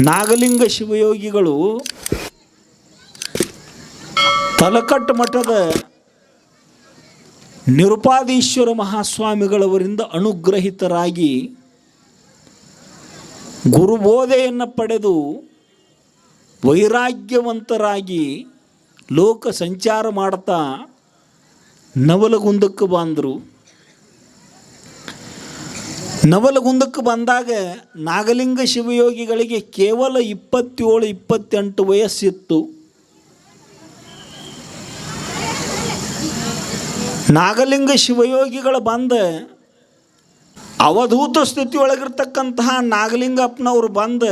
ನಾಗಲಿಂಗ ಶಿವಯೋಗಿಗಳು ತಲಕಟ್ಟು ಮಠದ ನಿರುಪಾದೀಶ್ವರ ಮಹಾಸ್ವಾಮಿಗಳವರಿಂದ ಅನುಗ್ರಹಿತರಾಗಿ ಗುರುಬೋಧೆಯನ್ನು ಪಡೆದು ವೈರಾಗ್ಯವಂತರಾಗಿ ಲೋಕ ಸಂಚಾರ ಮಾಡ್ತಾ ನವಲಗುಂದಕ್ಕೆ ಬಂದರು. ನವಲಗುಂದಕ್ಕೆ ಬಂದಾಗ ನಾಗಲಿಂಗ ಶಿವಯೋಗಿಗಳಿಗೆ ಕೇವಲ ಇಪ್ಪತ್ತೇಳು, ಇಪ್ಪತ್ತೆಂಟು ವಯಸ್ಸಿತ್ತು. ನಾಗಲಿಂಗ ಶಿವಯೋಗಿಗಳು ಬಂದ ಅವಧೂತ ಸ್ಥಿತಿಯೊಳಗಿರ್ತಕ್ಕಂತಹ ನಾಗಲಿಂಗಪ್ಪನವರು ಬಂದ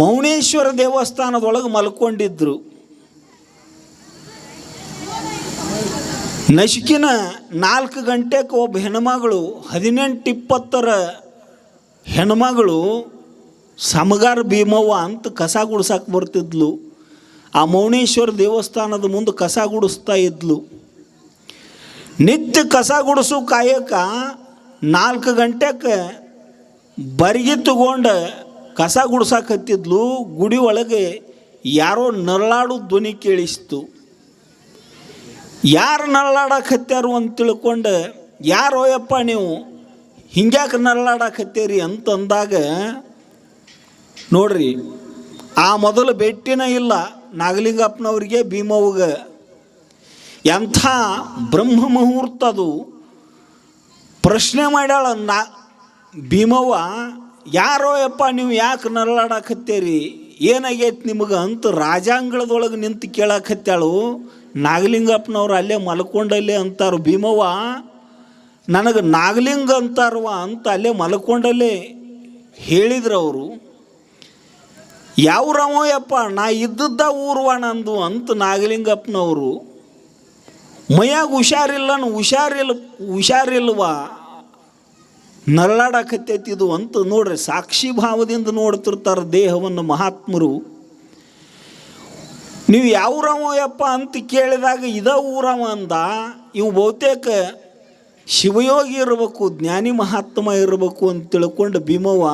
ಮೌನೇಶ್ವರ ದೇವಸ್ಥಾನದೊಳಗೆ ಮಲ್ಕೊಂಡಿದ್ರು. ನಶಿಕಿನ ನಾಲ್ಕು ಗಂಟೆಗೆ ಒಬ್ಬ ಹೆಣ್ಮಗಳು ಹದಿನೆಂಟು ಇಪ್ಪತ್ತರ ಹೆಣ್ಮಗಳು ಸಮಗಾರ ಭೀಮವ್ವ ಅಂತ ಕಸ ಗುಡ್ಸಕ್ಕೆ ಬರ್ತಿದ್ಲು. ಆ ಮೌನೇಶ್ವರ ದೇವಸ್ಥಾನದ ಮುಂದೆ ಕಸ ಗುಡಿಸ್ತಾ ಇದ್ಲು. ನಿತ್ಯ ಕಸ ಗುಡಿಸು ಕಾಯಕ ನಾಲ್ಕು ಗಂಟೆಗೆ ಬರಿಗೆ ತಗೊಂಡು ಕಸ ಗುಡ್ಸಕತ್ತಿದ್ಲು ಗುಡಿ ಒಳಗೆ ಯಾರೋ ನರಳಾಡು ಧ್ವನಿ ಕೇಳಿಸ್ತು. ಯಾರು ನಲ್ಲಾಡಕ್ಕೆ ನರಳಾಡಕತ್ಯಾರು ಅಂತ ತಿಳ್ಕೊಂಡು, ಯಾರೋ ಯಪ್ಪ ನೀವು ಹಿಂಗ್ಯಾಕೆ ನರಳಾಡಕತ್ತೀರಿ ಅಂತಂದಾಗ, ನೋಡ್ರಿ, ಆ ಮೊದಲು ಭೇಟಿನ ಇಲ್ಲ, ನಾಗಲಿಂಗಪ್ಪನವ್ರಿಗೆ ಭೀಮವ್ಗೆ, ಎಂಥ ಬ್ರಹ್ಮ ಮುಹೂರ್ತ ಅದು. ಪ್ರಶ್ನೆ ಮಾಡ್ಯಾಳ, ನಾ, ಭೀಮವ್ವ, ಯಾರೋ ಯಪ್ಪ ನೀವು ಯಾಕೆ ನರಳಾಡಕತ್ತೀರಿ ಏನಾಗೈತೆ ನಿಮಗೆ? ಅಂತ ರಾಜಾಂಗಳದೊಳಗೆ ನಿಂತು ಕೇಳಕತ್ಯಾಳು. ನಾಗಲಿಂಗಪ್ಪನವ್ರು ಅಲ್ಲೇ ಮಲ್ಕೊಂಡಲ್ಲೇ ಅಂತಾರೆ. ಭೀಮವ್ವ, ನನಗೆ ನಾಗಲಿಂಗ ಅಂತಾರವ ಅಂತ ಅಲ್ಲೇ ಮಲ್ಕೊಂಡಲ್ಲೇ ಹೇಳಿದ್ರು ಅವರು. ಯಾವ ರಾಮಯ್ಯಪ್ಪ, ನಾ ಇದ್ದದ್ದ ಊರ್ವ ನಂದು ಅಂತ ನಾಗಲಿಂಗಪ್ಪನವರು. ಮೈಯಾಗ ಹುಷಾರಿಲ್ಲ ಹುಷಾರಿಲ್ಲ ಹುಷಾರಿಲ್ವ? ನರಳಾಡಕತ್ತೈತಿದು ಅಂತ ನೋಡ್ರಿ, ಸಾಕ್ಷಿ ಭಾವದಿಂದ ನೋಡ್ತಿರ್ತಾರೆ ದೇಹವನ್ನು ಮಹಾತ್ಮರು. ನೀವು ಯಾವ ಯಪ್ಪ ಅಂತ ಕೇಳಿದಾಗ ಇದ ಊರವ ಅಂದ. ಇವು ಬಹುತೇಕ ಶಿವಯೋಗಿ ಇರಬೇಕು, ಜ್ಞಾನಿ ಮಹಾತ್ಮ ಇರಬೇಕು ಅಂತ ತಿಳ್ಕೊಂಡು ಭೀಮವ್ವ,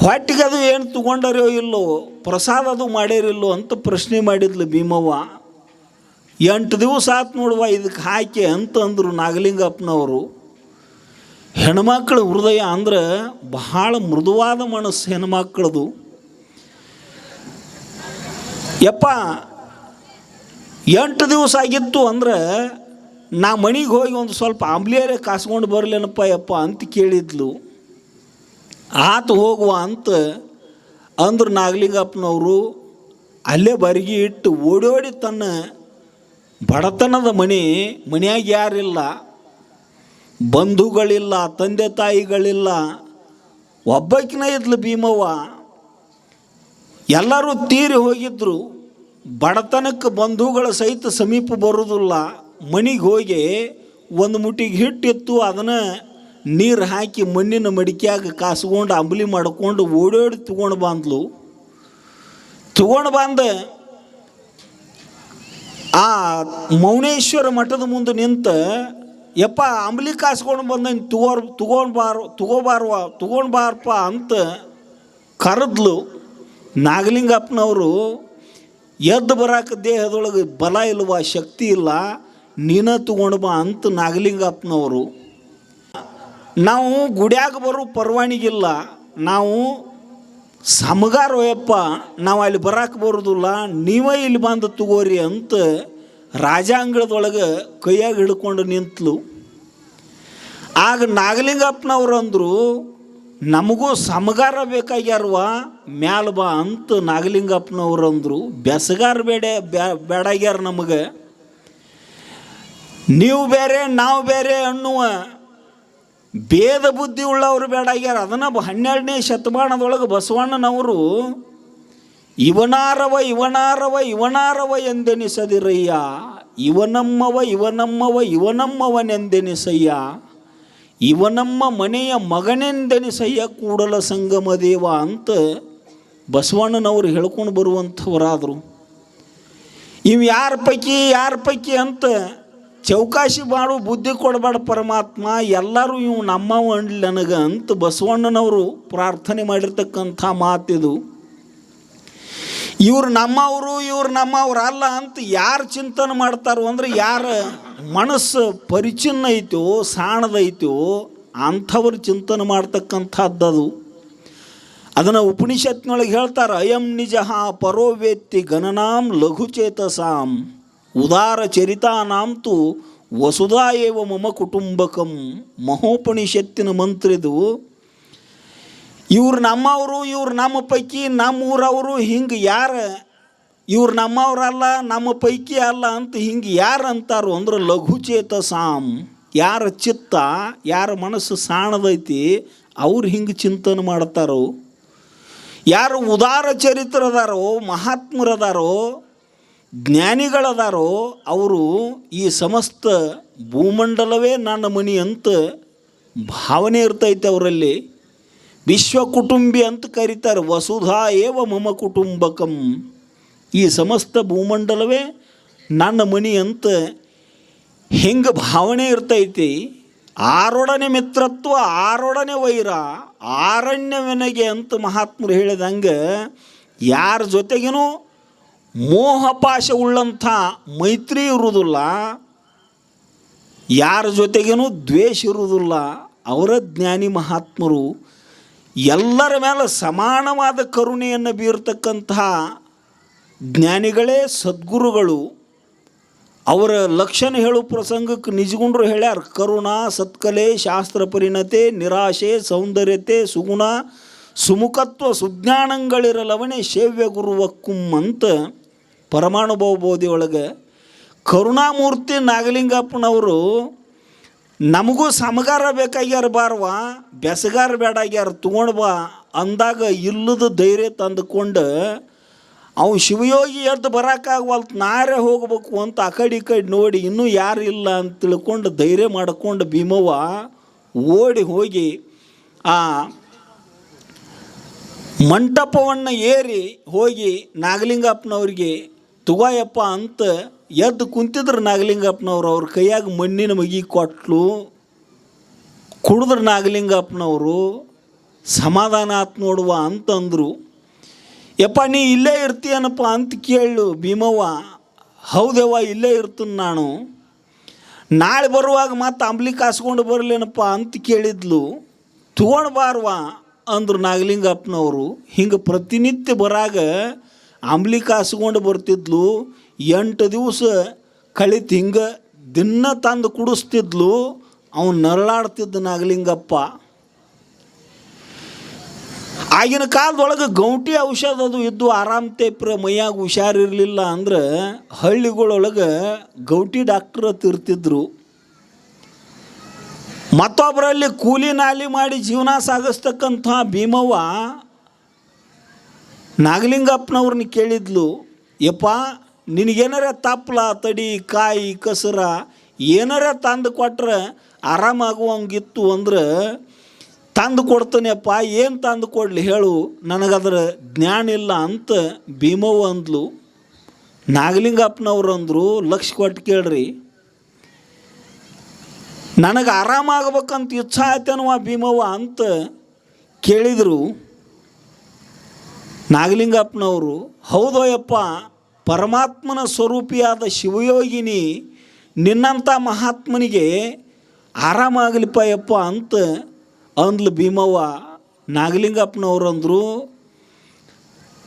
ಹೊಟ್ಟಿಗೆ ಅದು ಏನು ತಗೊಂಡರೋ ಇಲ್ಲೋ, ಪ್ರಸಾದ ಅದು ಮಾಡ್ಯಾರಿಲ್ಲೋ ಅಂತ ಪ್ರಶ್ನೆ ಮಾಡಿದ್ಲು ಭೀಮವ್ವ. ಎಂಟು ದಿವಸ ಆತು ನೋಡುವ ಇದಕ್ಕೆ ಹಾಕಿ ಅಂತಂದರು ನಾಗಲಿಂಗಪ್ಪನವರು. ಹೆಣ್ಮಕ್ಳ ಹೃದಯ ಅಂದ್ರೆ ಬಹಳ ಮೃದುವಾದ ಮನಸ್ಸು ಹೆಣ್ಮಕ್ಳದು. ಯಪ್ಪ, ಎಂಟು ದಿವಸ ಆಗಿತ್ತು ಅಂದ್ರೆ ನಾ ಮನೆಗೆ ಹೋಗಿ ಒಂದು ಸ್ವಲ್ಪ ಆಂಬ್ಲಿಯರೇ ಕಾಸ್ಕೊಂಡು ಬರಲೇನಪ್ಪ ಯಪ್ಪ ಅಂತ ಕೇಳಿದ್ಲು. ಆತು ಹೋಗುವ ಅಂತ ಅಂದ್ರೆ ನಾಗಲಿಂಗಪ್ಪನವರು ಅಲ್ಲೇ ಬರಗಿ ಇಟ್ಟು ಓಡೋಡಿ ತನ್ನ ಬಡತನದ ಮನೆ, ಮನೆಯಾಗ ಯಾರಿಲ್ಲ, ಬಂಧುಗಳಿಲ್ಲ, ತಂದೆ ತಾಯಿಗಳಿಲ್ಲ, ಒಬ್ಬಕಿನ ಇದ್ಲು ಭೀಮವ್ವ. ಎಲ್ಲರೂ ತೀರಿ ಹೋಗಿದ್ದರು ಬಡತನಕ್ಕೆ ಬಂಧುಗಳ ಸಹಿತ ಸಮೀಪ ಬರೋದಿಲ್ಲ. ಮನೆಗೆ ಹೋಗಿ ಒಂದು ಮುಟ್ಟಿಗೆ ಹಿಟ್ಟಿತ್ತು ಅದನ್ನು ನೀರು ಹಾಕಿ ಮಣ್ಣಿನ ಮಡಿಕ್ಯಾಗ ಕಾಸ್ಕೊಂಡು ಅಂಬಲಿ ಮಾಡಿಕೊಂಡು ಓಡೋಡಿ ತಗೊಂಡು ಬಂದ್ಲು. ತಗೊಂಡು ಬಂದ ಆ ಮೌನೇಶ್ವರ ಮಠದ ಮುಂದೆ ನಿಂತ, ಯಪ್ಪ, ಅಂಬಲಿ ಕಾಸ್ಕೊಂಡು ಬಂದ ತಗೋರ್ ತಗೊಂಡ್ಬಾರ ತಗೋಬಾರ್ವ ತಗೊಂಡ್ಬಾರಪ್ಪ ಅಂತ ಕರೆದ್ಲು. ನಾಗಲಿಂಗಪ್ಪನವರು ಎದ್ದು ಬರಾಕ ದೇಹದೊಳಗೆ ಬಲ ಇಲ್ವ ಶಕ್ತಿ ಇಲ್ಲ, ನೀನ ತಗೊಂಡು ಬಾ ಅಂತ ನಾಗಲಿಂಗಪ್ಪನವರು. ನಾವು ಗುಡಿಯಾಗ ಬರೋ ಪರವಾನಿಗಿಲ್ಲ ನಾವು ಸಮಗಾರೋಯಪ್ಪ ನಾವು ಅಲ್ಲಿ ಬರಕ್ಕೆ ಬರೋದಿಲ್ಲ, ನೀವೇ ಇಲ್ಲಿ ಬಂದು ತಗೋರಿ ಅಂತ ರಾಜಾಂಗಳದೊಳಗೆ ಕೈಯಾಗಿ ಹಿಡ್ಕೊಂಡು ನಿಂತಲು. ಆಗ ನಾಗಲಿಂಗಪ್ಪನವ್ರು ಅಂದರು ನಮಗೂ ಸಮಗಾರ ಬೇಕಾಗ್ಯಾರವ? ಮ್ಯಾಲ ಬಾ ಅಂತ ನಾಗಲಿಂಗಪ್ಪನವ್ರು ಅಂದರು ಬೆಸಗಾರ ಬೇಡ ಬೇಡಾಗ್ಯಾರ ನಮಗೆ. ನೀವು ಬೇರೆ, ನಾವು ಬೇರೆ ಅನ್ನುವ ಭೇದ ಬುದ್ಧಿ ಉಳ್ಳವರು ಬೇಡಾಗ್ಯಾರ ಅದನ್ನು ಹನ್ನೆರಡನೇ ಶತಮಾನದೊಳಗೆ ಬಸವಣ್ಣನವರು, ಇವನಾರವ ಇವನಾರವ ಇವನಾರವ ಎಂದೆನಿಸದಿರಯ್ಯ. ಇವನಮ್ಮವ ಇವನಮ್ಮವ, ಇವನಮ್ಮವನೆಂದೆನಿಸಯ್ಯ. ಇವನಮ್ಮ ಮನೆಯ ಮಗನೆಂದೆನಿಸಯ್ಯ ಕೂಡಲ ಸಂಗಮ ದೇವ ಅಂತ ಬಸವಣ್ಣನವರು ಹೇಳ್ಕೊಂಡು ಬರುವಂಥವರಾದರು. ಇವು ಯಾರ ಪೈಕಿ ಯಾರ ಪೈಕಿ ಅಂತ ಚೌಕಾಶಿ ಬಾಳು ಬುದ್ಧಿ ಕೊಡಬೇಡ ಪರಮಾತ್ಮ, ಎಲ್ಲರೂ ಇವು ನಮ್ಮ ನನಗೆ ಅಂತ ಬಸವಣ್ಣನವರು ಪ್ರಾರ್ಥನೆ ಮಾಡಿರ್ತಕ್ಕಂಥ ಮಾತಿದು. ಇವ್ರು ನಮ್ಮವರು, ಇವ್ರು ನಮ್ಮವ್ರು ಅಲ್ಲ ಅಂತ ಯಾರು ಚಿಂತನೆ ಮಾಡ್ತಾರೋ ಅಂದ್ರೆ ಯಾರ ಮನಸ್ಸು ಪರಿಚಿನ್ನ ಐತೋ ಸಾಣದೈತೋ ಅಂಥವ್ರು ಚಿಂತನೆ ಮಾಡ್ತಕ್ಕಂಥದ್ದದು. ಅದನ್ನು ಉಪನಿಷತ್ನೊಳಗೆ ಹೇಳ್ತಾರೆ, ಅಯಂ ನಿಜ ಪರೋವೇತ್ತಿ ಗಣನಾಂ ಲಘುಚೇತಸಾಂ, ಉದಾರ ಚರಿತಾನಾಂ ತು ವಸುಧಾ ಏವ ಮಮ ಕುಟುಂಬಕಂ. ಮಹೋಪನಿಷತ್ತಿನ ಮಂತ್ರಿದು ಇವ್ರು ನಮ್ಮವರು, ಇವ್ರು ನಮ್ಮ ಪೈಕಿ ನಮ್ಮ ಊರವರು ಹಿಂಗೆ ಯಾರು? ಇವ್ರು ನಮ್ಮವ್ರಲ್ಲ ನಮ್ಮ ಪೈಕಿ ಅಲ್ಲ ಅಂತ ಹಿಂಗೆ ಯಾರು ಅಂತಾರು ಅಂದ್ರೆ ಲಘುಚೇತ ಸಾಮ್. ಯಾರ ಚಿತ್ತ, ಯಾರ ಮನಸ್ಸು ಸಾಣದೈತಿ, ಅವ್ರು ಹಿಂಗೆ ಚಿಂತನೆ ಮಾಡ್ತಾರೋ? ಯಾರು ಉದಾರ ಚರಿತ್ರದಾರೋ, ಮಹಾತ್ಮರದಾರೋ, ಜ್ಞಾನಿಗಳದಾರೋ, ಅವರು ಈ ಸಮಸ್ತ ಭೂಮಂಡಲವೇ ನನ್ನ ಮನಿ ಅಂತ ಭಾವನೆ ಇರ್ತೈತೆ ಅವರಲ್ಲಿ. ವಿಶ್ವ ಕುಟುಂಬಿ ಅಂತ ಕರೀತಾರೆ. ವಸುಧಾ ಏವ ಮಮ ಕುಟುಂಬಕಂ. ಈ ಸಮಸ್ತ ಭೂಮಂಡಲವೇ ನನ್ನ ಮನಿ ಅಂತ ಹೆಂಗೆ ಭಾವನೆ ಇರ್ತೈತಿ. ಆರೊಡನೆ ಮಿತ್ರತ್ವ, ಆರೊಡನೆ ವೈರ ಆರಣ್ಯವೆನಗೆ ಅಂತ ಮಹಾತ್ಮರು ಹೇಳಿದಂಗೆ ಯಾರ ಜೊತೆಗೇನೂ ಮೋಹಪಾಶ ಉಳ್ಳಂಥ ಮೈತ್ರಿ ಇರುವುದಿಲ್ಲ. ಯಾರ ಜೊತೆಗೇನೂ ದ್ವೇಷ ಇರುವುದಿಲ್ಲ. ಅವರ ಜ್ಞಾನಿ ಮಹಾತ್ಮರು ಎಲ್ಲರ ಮೇಲೆ ಸಮಾನವಾದ ಕರುಣೆಯನ್ನು ಬೀರ್ತಕ್ಕಂತಹ ಜ್ಞಾನಿಗಳೇ, ಸದ್ಗುರುಗಳು, ಅವರ ಲಕ್ಷಣ ಹೇಳು ಪ್ರಸಂಗಕ್ಕೆ ನಿಜಗುಂಡ್ರು ಹೇಳ್ಯಾರ, ಕರುಣ, ಸತ್ಕಲೆ, ಶಾಸ್ತ್ರ ಪರಿಣತೆ, ನಿರಾಶೆ, ಸೌಂದರ್ಯತೆ, ಸುಗುಣ, ಸುಮುಖತ್ವ ಸುಜ್ಞಾನಗಳಿರಲವನೇ ಸೇವ್ಯ ಗುರುವಕ್ಕುಂ ಅಂತ ಪರಮಾನುಭವ ಬೋಧಿಯೊಳಗೆ ಕರುಣಾಮೂರ್ತಿ ನಾಗಲಿಂಗಪ್ಪನವರು ನಮಗೂ ಸಮಗಾರ ಬೇಕಾಗ್ಯಾರ ಬಾರ್ವ, ಬೆಸಗಾರ ಬೇಡಾಗ್ಯಾರ ತೊಗೊಂಡು ಅಂದಾಗ ಇಲ್ಲದ ಧೈರ್ಯ ತಂದುಕೊಂಡು ಅವ ಶಿವಯೋಗಿ ಎದ್ದು ಬರೋಕ್ಕಾಗವಲ್ತು ನಾರೇ ಹೋಗ್ಬೇಕು ಅಂತ ಆ ಕಡೆ ಈ ಕಡೆ ನೋಡಿ ಇನ್ನೂ ಯಾರು ಇಲ್ಲ ಅಂತ ತಿಳ್ಕೊಂಡು ಧೈರ್ಯ ಮಾಡಿಕೊಂಡು ಭೀಮವ್ವ ಓಡಿ ಹೋಗಿ ಆ ಮಂಟಪವನ್ನು ಏರಿ ಹೋಗಿ ನಾಗಲಿಂಗಪ್ಪನವ್ರಿಗೆ ತುಗಾಯಪ್ಪ ಅಂತ ಎದ್ದು ಕುಂತಿದ್ರು ನಾಗಲಿಂಗಪ್ಪನವ್ರು, ಅವ್ರ ಕೈಯಾಗ ಮಣ್ಣಿನ ಮಗಿ ಕೊಟ್ಲು. ಕುಡಿದ್ರು ನಾಗಲಿಂಗಪ್ಪನವರು, ಸಮಾಧಾನ ಆತ್ ನೋಡುವ ಅಂತಂದರು. ಯಪ್ಪ, ನೀ ಇಲ್ಲೇ ಇರ್ತೀಯನಪ್ಪ ಅಂತ ಕೇಳು ಭೀಮವ್ವ. ಹೌದವ್ವ, ಇಲ್ಲೇ ಇರ್ತೀನಿ ನಾನು. ನಾಳೆ ಬರುವಾಗ ಮತ್ತೆ ಅಂಬ್ಲಿ ಕಾಸ್ಕೊಂಡು ಬರಲೇನಪ್ಪ ಅಂತ ಕೇಳಿದ್ಲು. ತೊಗೊಂಡು ಅಂದರು ಅಂದ್ರು ನಾಗಲಿಂಗಪ್ಪನವರು. ಹಿಂಗೆ ಪ್ರತಿನಿತ್ಯ ಬರಾಗ ಅಂಬ್ಲಿ ಕಾಸ್ಕೊಂಡು ಬರ್ತಿದ್ಲು. ಎಂಟು ದಿವಸ ಕಳಿತು ಹಿಂಗೆ ದಿನ ತಂದು ಕುಡಿಸ್ತಿದ್ಲು, ಅವನು ನರಳಾಡ್ತಿದ್ದ ನಾಗಲಿಂಗಪ್ಪ ಆಗಿನ ಕಾಲದೊಳಗೆ ಗೌಟಿ ಔಷಧ ಅದು ಇದ್ದು ಆರಾಮ್ ತೇಪ್ರ ಮೈಯಾಗ ಹುಷಾರಿರಲಿಲ್ಲ ಅಂದ್ರೆ ಹಳ್ಳಿಗಳೊಳಗೆ ಗೌಟಿ ಡಾಕ್ಟ್ರ್ ತಿರ್ತಿದ್ರು ಮತ್ತೊಬ್ಬರಲ್ಲಿ ಕೂಲಿ ನಾಲಿ ಮಾಡಿ ಜೀವನ ಸಾಗಿಸ್ತಕ್ಕಂಥ ಭೀಮವ್ವ ನಾಗಲಿಂಗಪ್ಪನವ್ರನ್ನ ಕೇಳಿದ್ಲು, ಯಪ್ಪ ನಿನಗೇನಾರ ತಪ್ಪಲ ತಡಿ, ಕಾಯಿ, ಕಸರ, ಏನಾರ ತಂದು ಕೊಟ್ರೆ ಆರಾಮಾಗುವಂಗಿತ್ತು ಅಂದ್ರೆ ತಂದು ಕೊಡ್ತೇನೆಪ್ಪ, ಏನು ತಂದು ಕೊಡಲಿ ಹೇಳು, ನನಗದ್ರ ಜ್ಞಾನ ಇಲ್ಲ ಅಂತ ಭೀಮವ್ವ ಅಂದ್ಲು. ನಾಗಲಿಂಗಪ್ಪನವ್ರು ಅಂದರು, ಲಕ್ಷ ಕೊಟ್ಟು ಕೇಳ್ರಿ. ನನಗೆ ಆರಾಮಾಗಬೇಕಂತ ಇಚ್ಛಾ ಆಯ್ತೇನವ ಭೀಮವ್ವ ಅಂತ ಕೇಳಿದರು. ನಾಗಲಿಂಗಪ್ಪನವರು, ಹೌದೋ ಯಪ್ಪ ಪರಮಾತ್ಮನ ಸ್ವರೂಪಿಯಾದ ಶಿವಯೋಗಿನಿ ನಿನ್ನಂಥ ಮಹಾತ್ಮನಿಗೆ ಆರಾಮಾಗಲಿಪ್ಪ ಯಪ್ಪ ಅಂತ ಅಂದ್ಲು ಭೀಮವ್ವ. ನಾಗಲಿಂಗಪ್ಪನವ್ರು ಅಂದರು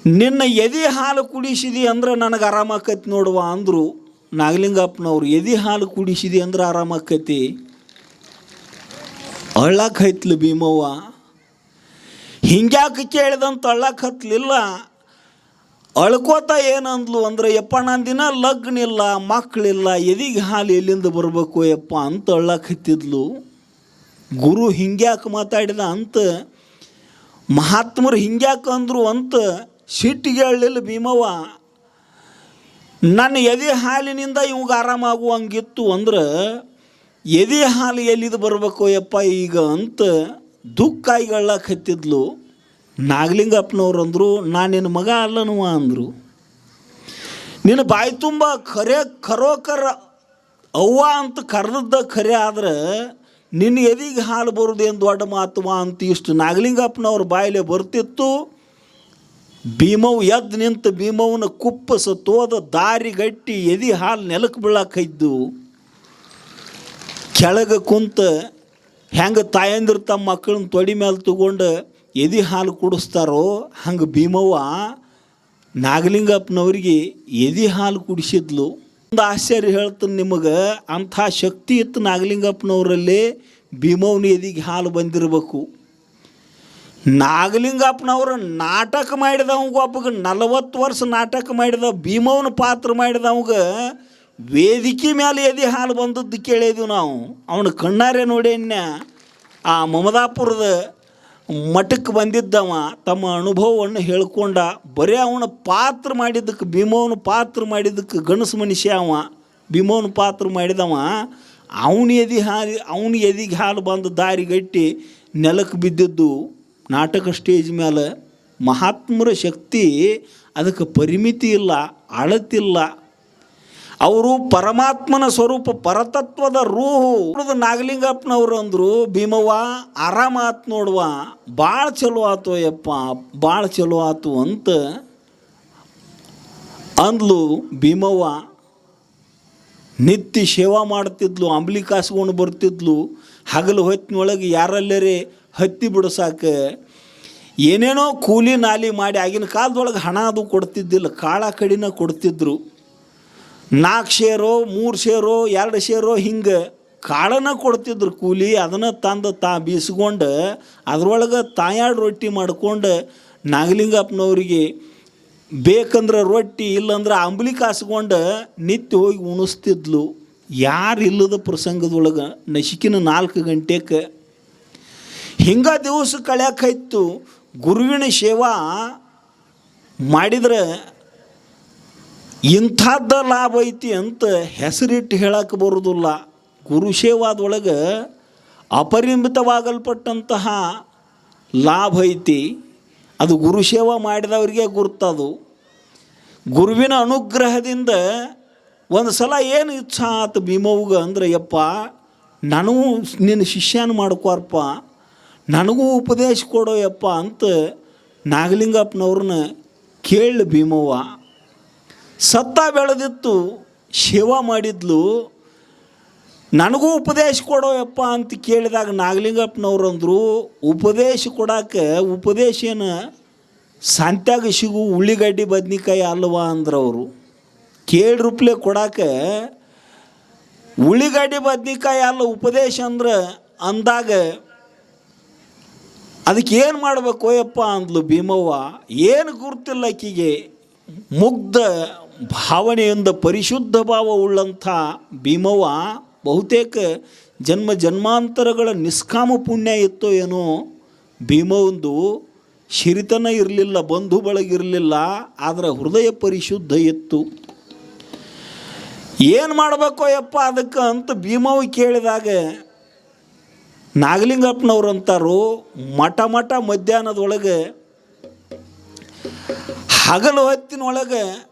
ನಿನ್ನ ಎದೆ ಹಾಲು ಕುಡಿಸಿದಿ ಅಂದ್ರೆ ನನಗೆ ಆರಾಮಾಕೈತಿ ನೋಡುವ ಅಂದರು. ನಾಗಲಿಂಗಪ್ಪನವ್ರು, ಎದೆ ಹಾಲು ಕುಡಿಸಿದಿ ಅಂದ್ರೆ ಆರಾಮಾಕೈತಿ ಅಳ್ಳಕ್ಕೆ ಹೈತ್ಲು ಭೀಮವ್ವ. ಹಿಂಗ್ಯಾಕೆ ಕೇಳಿದಂತ ಅಳ್ಳಕ್ಕೆ ಹತ್ಲಿಲ್ಲ ಅಳ್ಕೋತ ಏನಂದ್ಲು ಅಂದ್ರೆ, ಯಪ್ಪ, ನಾನು ದಿನ ಲಗ್ನ ಇಲ್ಲ ಮಕ್ಕಳಿಲ್ಲ ಎದಿಗೆ ಹಾಲು ಎಲ್ಲಿಂದ ಬರಬೇಕು ಯಪ್ಪ? ಅಂತ ಅಳ್ಳಕ್ಕೆ ಗುರು ಹಿಂಗ್ಯಾಕೆ ಮಾತಾಡಿದ ಅಂತ, ಮಹಾತ್ಮರು ಹಿಂಗ್ಯಾಕೆ ಅಂದರು ಅಂತ, ಸಿಟ್ಟಿಗೆ ಹೇಳಲಿಲ್ಲ ಭೀಮವ್ವ. ನನ್ನ ಎದೆ ಹಾಲಿನಿಂದ ಇವಾಗ ಆರಾಮಾಗುವಂಗಿತ್ತು ಅಂದ್ರೆ, ಎದೆ ಹಾಲು ಎಲ್ಲಿದು ಬರಬೇಕು ಯಪ್ಪ ಈಗ? ಅಂತ ದುಃಖಾಯಿಗಳಕ್ಕೆ ಹತ್ತಿದ್ಲು. ನಾಗಲಿಂಗಪ್ಪನವ್ರು ಅಂದರು ನಾನು ನಿನ್ನ ಮಗ ಅಲ್ಲನುವ ಅಂದರು. ನಿನ್ನ ಬಾಯಿ ತುಂಬ ಖರೆ ಖರೋಕರ ಅವ್ವ ಅಂತ ಕರೆದದ್ದ ಖರೆ ಆದ್ರೆ, ನಿನ್ನ ಎದಿಗೆ ಹಾಲು ಬರುದೇನು ದೊಡ್ಡ ಮಾತುವ ಅಂತ ಇಷ್ಟು ನಾಗಲಿಂಗಪ್ಪನವ್ರ ಬಾಯಿಲೆ ಬರ್ತಿತ್ತು. ಭೀಮವ್ ಎದ್ದು ನಿಂತು ಭೀಮವನ ಕುಪ್ಪಸ ತೋದ ದಾರಿ ಗಟ್ಟಿ ಎದಿ ಹಾಲು ನೆಲಕ್ಕೆ ಬೀಳಾಕೈದ್ದು ಕೆಳಗೆ ಕುಂತ ಹೆಂಗೆ ತಾಯಂದಿರು ತಮ್ಮ ಮಕ್ಕಳನ್ನ ತೊಡಿ ಮೇಲೆ ತಗೊಂಡು ಎದಿ ಹಾಲು ಕುಡಿಸ್ತಾರೋ ಹಂಗೆ ಭೀಮವ್ವ ನಾಗಲಿಂಗಪ್ಪನವ್ರಿಗೆ ಎದಿ ಹಾಲು ಕುಡಿಸಿದ್ಲು. ಒಂದು ಆಶ್ಚರ್ಯ ಹೇಳ್ತೀನಿ ನಿಮಗೆ, ಅಂಥ ಶಕ್ತಿ ಇತ್ತು ನಾಗಲಿಂಗಪ್ಪನವರಲ್ಲಿ ಭೀಮವ್ನ ಎದಿಗೆ ಹಾಲು ಬಂದಿರಬೇಕು. ನಾಗಲಿಂಗಪ್ಪನವರು ನಾಟಕ ಮಾಡಿದವಂಗ ಒಬ್ಬಗೆ, ನಲವತ್ತು ವರ್ಷ ನಾಟಕ ಮಾಡಿದ ಭೀಮವ್ನ ಪಾತ್ರ ಮಾಡಿದವಂಗ ವೇದಿಕೆ ಮೇಲೆ ಎದಿ ಹಾಲು ಬಂದದ್ದು ಕೇಳಿದ್ವಿ ನಾವು. ಅವನು ಕಣ್ಣಾರೆ ನೋಡೇನ ಆ ಮಮದಾಪುರದ ಮಠಕ್ಕೆ ಬಂದಿದ್ದವ, ತಮ್ಮ ಅನುಭವವನ್ನು ಹೇಳ್ಕೊಂಡ, ಬರೀ ಅವನ ಪಾತ್ರ ಮಾಡಿದ್ದಕ್ಕೆ ಭೀಮವನ ಪಾತ್ರ ಮಾಡಿದ್ದಕ್ಕೆ ಗಣಸು ಮನುಷ್ಯ ಅವ ಭೀಮವನ ಪಾತ್ರ ಮಾಡಿದವ, ಅವನ ಎದಿ ಹಾಲು ಅವನ ಎದಿಗೆ ಹಾಲು ಬಂದು ದಾರಿಗಟ್ಟಿ ನೆಲಕ್ಕೆ ಬಿದ್ದಿದ್ದು, ನಾಟಕ ಸ್ಟೇಜ್ ಮೇಲೆ ಮಹಾತ್ಮರ ಶಕ್ತಿ, ಅದಕ್ಕೆ ಪರಿಮಿತಿ ಇಲ್ಲ, ಅಳತಿಲ್ಲ. ಅವರು ಪರಮಾತ್ಮನ ಸ್ವರೂಪ, ಪರತತ್ವದ ರೂಹು. ನಾಗಲಿಂಗಪ್ಪನವ್ರು ಅಂದರು, ಭೀಮವ್ವ ಆರಾಮಾತ್ ನೋಡುವ ಭಾಳ ಚಲೋ ಆತು ಯಪ್ಪ ಭಾಳ ಚಲೋ ಆತು ಅಂತ ಅಂದ್ಲು ಭೀಮವ್ವ. ನಿತ್ಯ ಸೇವಾ ಮಾಡ್ತಿದ್ಲು, ಅಂಬ್ಲಿ ಕಾಸ್ಕೊಂಡು ಬರ್ತಿದ್ಲು. ಹಗಲು ಹೊತ್ತಿನೊಳಗೆ ಯಾರಲ್ಲೇ ಹತ್ತಿ ಬಿಡ್ಸಾಕ ಏನೇನೋ ಕೂಲಿ ನಾಲಿ ಮಾಡಿ ಆಗಿನ ಕಾಲದೊಳಗೆ ಹಣ ಅದು ಕೊಡ್ತಿದ್ದಿಲ್ಲ, ಕಾಳ ಕಡಿನ ಕೊಡ್ತಿದ್ರು. ನಾಲ್ಕು ಶೇರೋ, ಮೂರು ಶೇರೋ, ಎರಡು ಶೇರೋ ಹಿಂಗೆ ಕಾಳನ ಕೊಡ್ತಿದ್ರು ಕೂಲಿ, ಅದನ್ನು ತಂದು ತಾ ಬೀಸ್ಕೊಂಡು ಅದ್ರೊಳಗೆ ತಾಯಾಡು ರೊಟ್ಟಿ ಮಾಡ್ಕೊಂಡು ನಾಗಲಿಂಗಪ್ಪನವ್ರಿಗೆ ಬೇಕಂದ್ರೆ ರೊಟ್ಟಿ, ಇಲ್ಲಂದ್ರೆ ಅಂಬಲಿ ಕಾಸ್ಕೊಂಡು ನಿತ್ಯ ಹೋಗಿ ಉಣಿಸ್ತಿದ್ಲು. ಯಾರು ಇಲ್ಲದ ಪ್ರಸಂಗದೊಳಗೆ ನಶಿಕಿನ ನಾಲ್ಕು ಗಂಟೆಗೆ ಹಿಂಗೆ ದಿವಸ ಕಳ್ಯಾಕಾಯ್ತು ಗುರುವಿನ ಸೇವಾ ಮಾಡಿದ್ರೆ ಇಂಥದ್ದ ಲಾಭ ಐತಿ ಅಂತ ಹೆಸರಿಟ್ಟು ಹೇಳಕ್ಕೆ ಬರೋದಿಲ್ಲ. ಗುರು ಸೇವಾದೊಳಗೆ ಅಪರಿಮಿತವಾಗಲ್ಪಟ್ಟಂತಹ ಲಾಭ ಐತಿ. ಅದು ಗುರು ಸೇವಾ ಮಾಡಿದವರಿಗೆ ಗುರುತದು. ಗುರುವಿನ ಅನುಗ್ರಹದಿಂದ ಒಂದು ಸಲ ಏನು ಇಚ್ಛಾ ಆತು ಭೀಮವ್ಗ ಅಂದ್ರೆ, ಯಪ್ಪ, ನನಗೂ ನಿನ್ನ ಶಿಷ್ಯನ ಮಾಡ್ಕೋರಪ್ಪ, ನನಗೂ ಉಪದೇಶ ಕೊಡೋ ಯಪ್ಪ ಅಂತ ನಾಗಲಿಂಗಪ್ಪನವ್ರನ್ನ ಕೇಳಿ ಭೀಮವ್ವ. ಸತ್ತ ಬೆಳೆದಿತ್ತು, ಶಿವ ಮಾಡಿದ್ಲು, ನನಗೂ ಉಪದೇಶ ಕೊಡೋ ಯಪ್ಪ ಅಂತ ಕೇಳಿದಾಗ ನಾಗಲಿಂಗಪ್ಪನವ್ರು ಅಂದರು ಉಪದೇಶ ಕೊಡೋಕೆ ಉಪದೇಶ ಏನು ಸಂತ್ಯಾಗ ಸಿಗು ಉಳ್ಳಿಗಡ್ಡಿ ಬದ್ನಿಕಾಯಿ ಅಲ್ವಾ ಅಂದ್ರವರು. ಕೇಳಿ ರೂಪ್ಲೆ ಕೊಡೋಕೆ ಉಳ್ಳಿಗಡ್ಡಿ ಬದ್ನಿಕಾಯಿ ಅಲ್ಲ ಉಪದೇಶ ಅಂದ್ರೆ ಅಂದಾಗ ಅದಕ್ಕೆ ಏನು ಮಾಡಬೇಕು ಯಪ್ಪ ಅಂದ್ಲು ಭೀಮವ್ವ. ಏನು ಗುರುತಿಲ್ಲ ಆಕಿಗೆ. ಮುಗ್ಧ ಭಾವನೆಯಿಂದ ಪರಿಶುದ್ಧ ಭಾವ ಉಳ್ಳಂಥ ಭೀಮವ್ವ ಬಹುತೇಕ ಜನ್ಮ ಜನ್ಮಾಂತರಗಳ ನಿಷ್ಕಾಮ ಪುಣ್ಯ ಇತ್ತೋ ಏನೋ ಭೀಮವಂದು ಶಿರಿತನ ಇರಲಿಲ್ಲ ಬಂಧು ಬಳಗಿರಲಿಲ್ಲ ಆದರೆ ಹೃದಯ ಪರಿಶುದ್ಧ ಇತ್ತು. ಏನು ಮಾಡಬೇಕೋ ಯಪ್ಪ ಅದಕ್ಕೆ ಅಂತ ಭೀಮವ್ ಕೇಳಿದಾಗ ನಾಗಲಿಂಗಪ್ಪನವ್ರು ಅಂತಾರು ಮಠ ಮಠ ಮಧ್ಯಾಹ್ನದೊಳಗೆ ಹಗಲು ಹೊತ್ತಿನೊಳಗೆ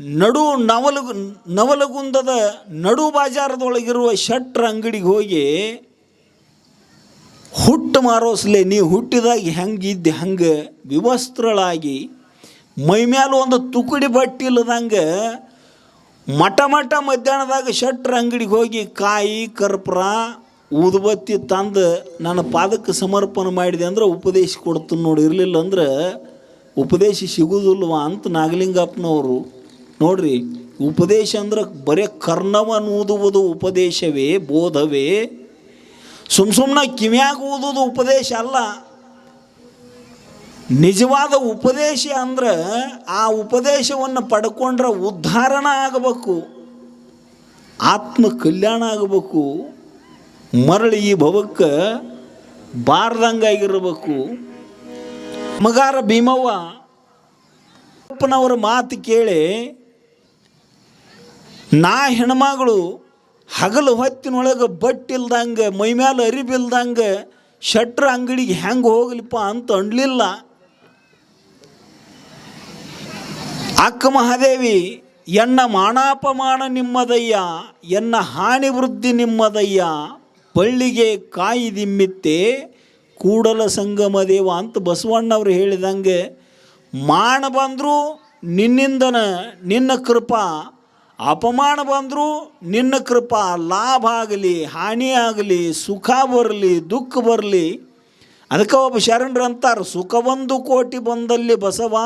ನಡು ನವಲಗು ನವಲಗುಂದದ ನಡು ಬಾಜಾರದೊಳಗಿರುವ ಶಟ್ರ ಅಂಗಡಿಗೆ ಹೋಗಿ, ಹುಟ್ಟು ಮಾರೋಸ್ಲೆ, ನೀ ಹುಟ್ಟಿದಾಗ ಹೆಂಗಿದ್ದೆ ಹಂಗೆ ವಿವಸ್ತ್ರಳಾಗಿ ಮೈಮ್ಯಾಲ ಒಂದು ತುಕಡಿ ಬಟ್ಟಿ ಇಲ್ಲದಂಗೆ ಮಠ ಮಠ ಮಧ್ಯಾಹ್ನದಾಗ ಶಟ್ರ ಅಂಗಡಿಗೆ ಹೋಗಿ ಕಾಯಿ, ಕರ್ಪೂರ, ಊದುಬತ್ತಿ ತಂದು ನನ್ನ ಪಾದಕ್ಕೆ ಸಮರ್ಪಣೆ ಮಾಡಿದೆ ಅಂದ್ರೆ ಉಪದೇಶ ಕೊಡ್ತೀನಿ ನೋಡಿ. ಇರಲಿಲ್ಲ ಅಂದ್ರೆ ಉಪದೇಶ ಸಿಗುವುದಿಲ್ವ ಅಂತ ನಾಗಲಿಂಗಪ್ಪನವರು ನೋಡ್ರಿ, ಉಪದೇಶ ಅಂದ್ರೆ ಬರೀ ಕರ್ಣವನ್ನುದುವುದು ಉಪದೇಶವೇ, ಬೋಧವೇ. ಸುಮ್ ಸುಮ್ಮನೆ ಕಿವ್ಯಾಗ ಓದೋದು ಉಪದೇಶ ಅಲ್ಲ. ನಿಜವಾದ ಉಪದೇಶ ಅಂದ್ರೆ ಆ ಉಪದೇಶವನ್ನು ಪಡ್ಕೊಂಡ್ರೆ ಉದ್ಧಾರಣ ಆಗಬೇಕು, ಆತ್ಮ ಕಲ್ಯಾಣ ಆಗಬೇಕು, ಮರಳಿ ಈ ಭವಕ್ಕೆ ಬಾರ್ದಂಗಾಗಿರಬೇಕು ಮಗಾರ ಭೀಮವ್ವ, ಅಪ್ಪನವರ ಮಾತು ಕೇಳಿ ನಾ ಹೆಣ್ಮಗಳು ಹಗಲು ಹೊತ್ತಿನೊಳಗೆ ಬಟ್ಟಿಲ್ದಂಗೆ ಮೈಮ್ಯಾಲ ಅರಿಬಿಲ್ದಂಗೆ ಶಟ್ರ ಅಂಗಡಿಗೆ ಹೆಂಗೆ ಹೋಗ್ಲಿಪ್ಪ ಅಂತ ಅನ್ಲಿಲ್ಲ. ಅಕ್ಕ ಮಹಾದೇವಿ, ಎನ್ನ ಮಾನಾಪಮಾನ ನಿಮ್ಮದಯ್ಯ, ಎನ್ನ ಹಾನಿ ವೃದ್ಧಿ ನಿಮ್ಮದಯ್ಯ ಬಳ್ಳಿಗೆ ಕಾಯಿದಿಮ್ಮಿತ್ತೆ ಕೂಡಲ ಸಂಗಮ ದೇವ ಅಂತ ಬಸವಣ್ಣವ್ರು ಹೇಳಿದಂಗೆ, ಮಾಣ ಬಂದರೂ ನಿನ್ನಿಂದನ ನಿನ್ನ ಕೃಪಾ ಅಪಮಾನ ಬಂದರೂ ನಿನ್ನ ಕೃಪಾ ಲಾಭ ಆಗಲಿ, ಹಾನಿ ಆಗಲಿ, ಸುಖ ಬರಲಿ, ದುಃಖ ಬರಲಿ. ಅದಕ್ಕೆ ಒಬ್ಬ ಶರಣರು ಅಂತಾರೆ, ಸುಖ ಒಂದು ಕೋಟಿ ಬಂದಲ್ಲಿ ಬಸವ,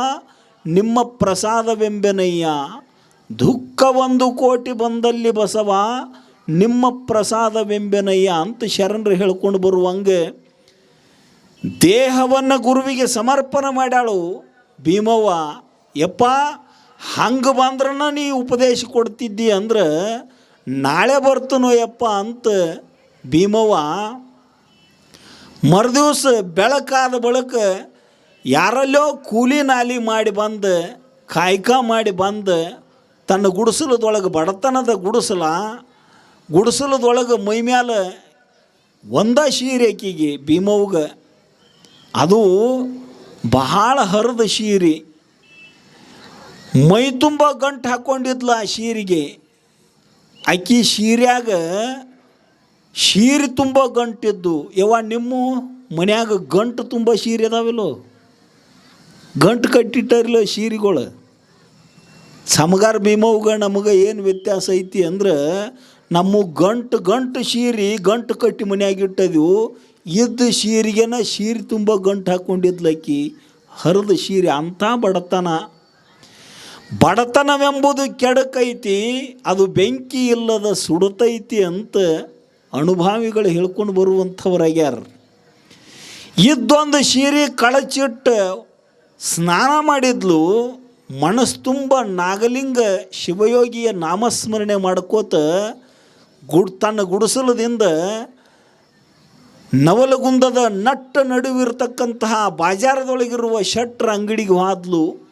ನಿಮ್ಮ ಪ್ರಸಾದವೆಂಬೆನಯ್ಯ. ದುಃಖ ಒಂದು ಕೋಟಿ ಬಂದಲ್ಲಿ ಬಸವ, ನಿಮ್ಮ ಪ್ರಸಾದವೆಂಬೆನಯ್ಯ ಅಂತ ಶರಣರು ಹೇಳ್ಕೊಂಡು ಬರುವಂಗೆ ದೇಹವನ್ನು ಗುರುವಿಗೆ ಸಮರ್ಪಣೆ ಮಾಡ್ಯಾಳು ಭೀಮವ್ವ. ಯಪ್ಪ ಹಂಗೆ ಬಂದ್ರನ ನೀ ಉಪದೇಶ ಕೊಡ್ತಿದ್ದಿ ಅಂದ್ರೆ ನಾಳೆ ಬರ್ತನೋ ಯಪ್ಪ ಅಂತ ಭೀಮವ್ವ ಮರುದಿವ್ಸ ಬೆಳಕಾದ ಬಳಿಕ ಯಾರಲ್ಲೋ ಕೂಲಿ ನಾಲಿ ಮಾಡಿ ಬಂದು, ಕಾಯ್ಕ ಮಾಡಿ ಬಂದು, ತನ್ನ ಗುಡಿಸಲದೊಳಗೆ ಬಡತನದ ಗುಡಿಸಲ, ಗುಡಿಸಲದೊಳಗೆ ಮೈ ಮ್ಯಾಲೆ ಒಂದ ಸೀರೆ ಆಕಿಗೆ ಭೀಮವ್ಗೆ ಅದು ಬಹಳ ಹರಿದ ಸೀರೆ ಮೈ ತುಂಬ ಗಂಟು ಹಾಕ್ಕೊಂಡಿದ್ಲ ಆ ಶೀರಿಗೆ. ಆಕಿ ಶೀರ್ಯಾಗ ಶೀರಿ ತುಂಬ ಗಂಟಿದ್ದು. ಯವ ನಿಮ್ಮ ಮನ್ಯಾಗ ಗಂಟು ತುಂಬ ಶೀರಿ ಅದಾವಿಲ್ಲೋ? ಗಂಟು ಕಟ್ಟಿಟ್ಟಾರಿಲ್ಲ ಶೀರಿಗಳು? ಸಮಗಾರ ಭೀಮವ್ಗ ನಮಗೆ ಏನು ವ್ಯತ್ಯಾಸ ಐತಿ ಅಂದ್ರೆ ನಮ್ಮ ಗಂಟು ಗಂಟು ಶೀರಿ ಗಂಟು ಕಟ್ಟಿ ಮನ್ಯಾಗ ಇಟ್ಟದವು. ಇದ್ದ ಶೀರಿಗೆನ ಶೀರಿ ತುಂಬ ಗಂಟು ಹಾಕ್ಕೊಂಡಿದ್ಲಕ್ಕಿ ಹರಿದ ಶೀರಿ ಅಂಥ ಬಡತನ. ಬಡತನವೆಂಬುದು ಕೆಡಕೈತಿ, ಅದು ಬೆಂಕಿ ಇಲ್ಲದ ಸುಡತೈತಿ ಅಂತ ಅನುಭಾವಿಗಳು ಹೇಳ್ಕೊಂಡು ಬರುವಂಥವ್ರಾಗ್ಯಾರ. ಇದ್ದೊಂದು ಸೀರೆ ಕಳಚಿಟ್ಟು ಸ್ನಾನ ಮಾಡಿದ್ಲು, ಮನಸ್ಸು ತುಂಬ ನಾಗಲಿಂಗ ಶಿವಯೋಗಿಯ ನಾಮಸ್ಮರಣೆ ಮಾಡ್ಕೋತ ಗುಡ್, ತನ್ನ ಗುಡಿಸಲದಿಂದ ನವಲಗುಂದದ ನಟ್ಟ ನಡುವಿರ್ತಕ್ಕಂತಹ ಬಾಜಾರದೊಳಗಿರುವ ಶಟ್ರ ಅಂಗಡಿಗೆ ಹೋದ್ಲು.